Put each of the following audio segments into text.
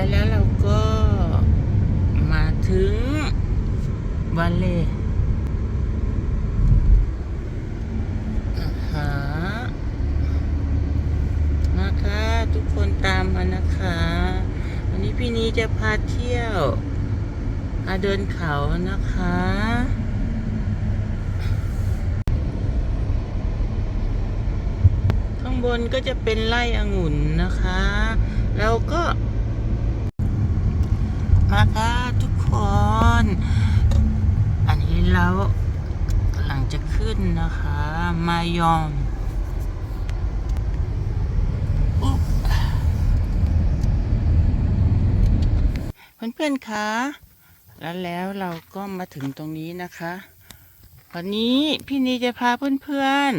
และแล้วเราก็มาถึงวันเล่อ่าฮะมาค่ะทุกคนตามมานะคะ วันนี้พี่นี้จะพาเที่ยวพาเดินเขานะคะข้างบนก็จะเป็นไร่องุ่นนะคะ แล้วก็ มาค่ะทุกคน อันนี้เรากำลังจะขึ้นนะคะ มายอมอุ๊บเพื่อนๆคะแล้วแล้วเราก็มาถึงตรงนี้นะคะ วันนี้พี่นีจะพาเพื่อน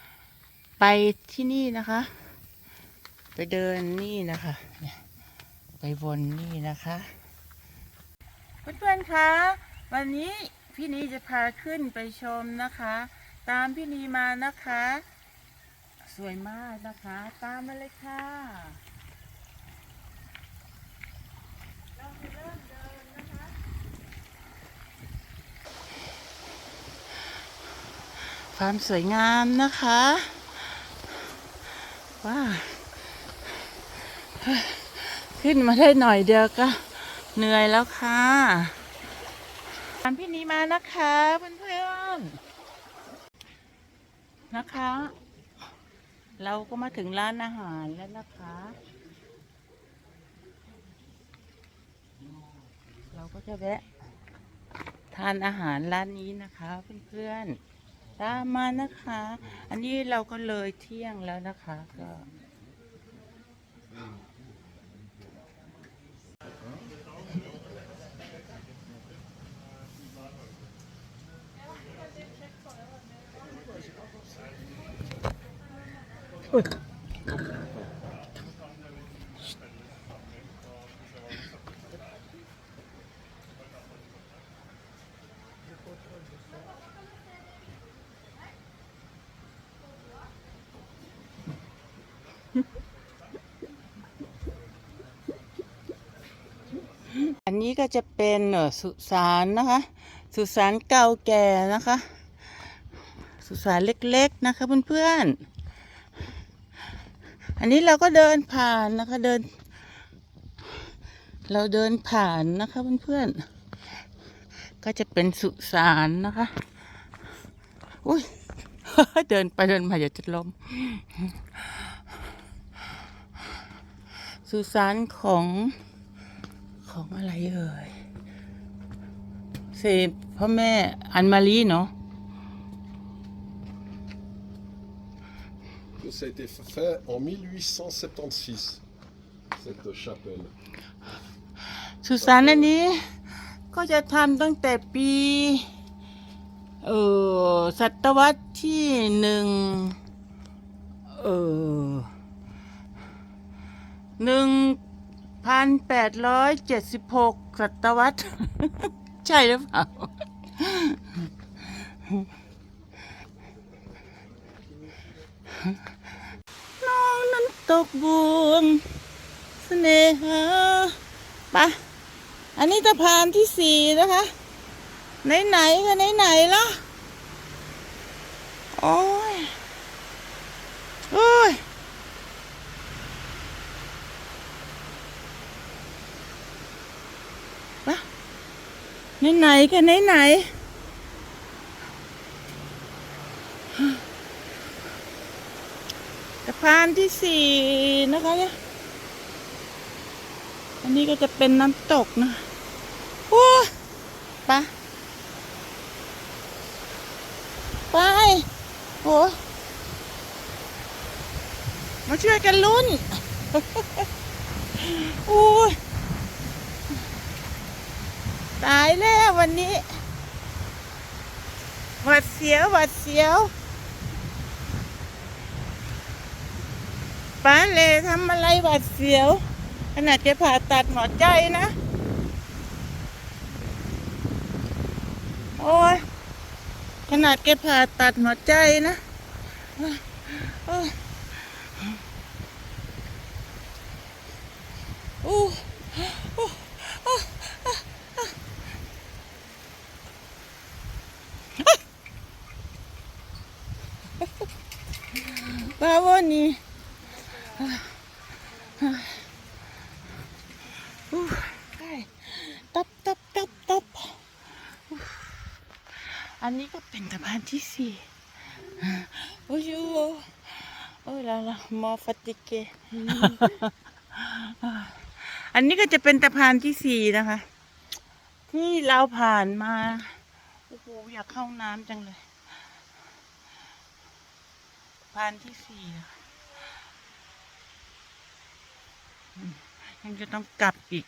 ๆ ไปที่นี่นะคะ ไปเดินนี่นะคะ ไปวนนี่นะคะ เพื่อนๆคะวันนี้พี่นีจะพาขึ้นไปชมนะคะ ตามพี่นีมานะคะ สวยมากนะคะ ตามมาเลยค่ะเราจะเริ่มเดินนะคะ ความสวยงามนะคะว้าขึ้นมาได้หน่อยเดียวก็ เหนื่อยแล้วค่ะตามพี่นี้มานะคะเพื่อนๆนะคะ เราก็มาถึงร้านอาหารแล้วนะคะ เราก็จะแวะทานอาหารร้านนี้นะคะเพื่อนๆตามมานะคะ อันนี้เราก็เลยเที่ยงแล้วนะคะก็ อันนี้ก็จะเป็นสุสานนะคะ สุสานเก่าแก่นะคะ สุสานเล็กๆนะคะเพื่อนๆ อันนี้เราก็เดินผ่านนะคะเดิน เราเดินผ่านนะคะเพื่อนๆก็จะเป็นสุสานนะคะ อุ้ยเดินไปเดินมาอย่าจะล้มสุสานของของอะไรเอ่ยเสพพ่อแม่อันมารีเนาะ que ça a été fait en 1876, cette chapelle. สุสานอันนี้ก็จะทำตั้งแต่ปีเออศตวรรษที่หนึ่งเออหนึ่งพันแปดร้อยเจ็ดสิบหกศตวรรษ ใช่หรือเปล่าน้องนั้น ตกบวงเสน่หาปะอันนี้สะพานที่สี่นะคะ ไหนๆก็ไหนๆล่ะโอ้ยโอ้ยปะไหนๆกันไหนๆสะ พานที่สี่นะคะเนี่ย อันนี้ก็จะเป็นน้ำตกนะโอ้ยไปไปโอ้มาช่วยกันลุ้นโอ้ยตายแล้ววันนี้หวัดเสียวหวัดเสียว ป้าเลทำอะไรหวาดเสียว ขนาดแกผ่าตัดหมอใจนะ โอ้ย ขนาดแกผ่าตัดหมอใจนะโอู้อู้バーボンに ตับตับตับตับอันนี้ก็เป็นสะพานที่สี่โอ้ยโอ้โอ้ยลาลามอฟติเกอันนี้ก็จะเป็นสะพานที่สี่นะคะ ที่เราผ่านมา โอ้โหอยากเข้าน้ำจังเลยสะพานที่สี่ะ ยังจะต้องกลับอีก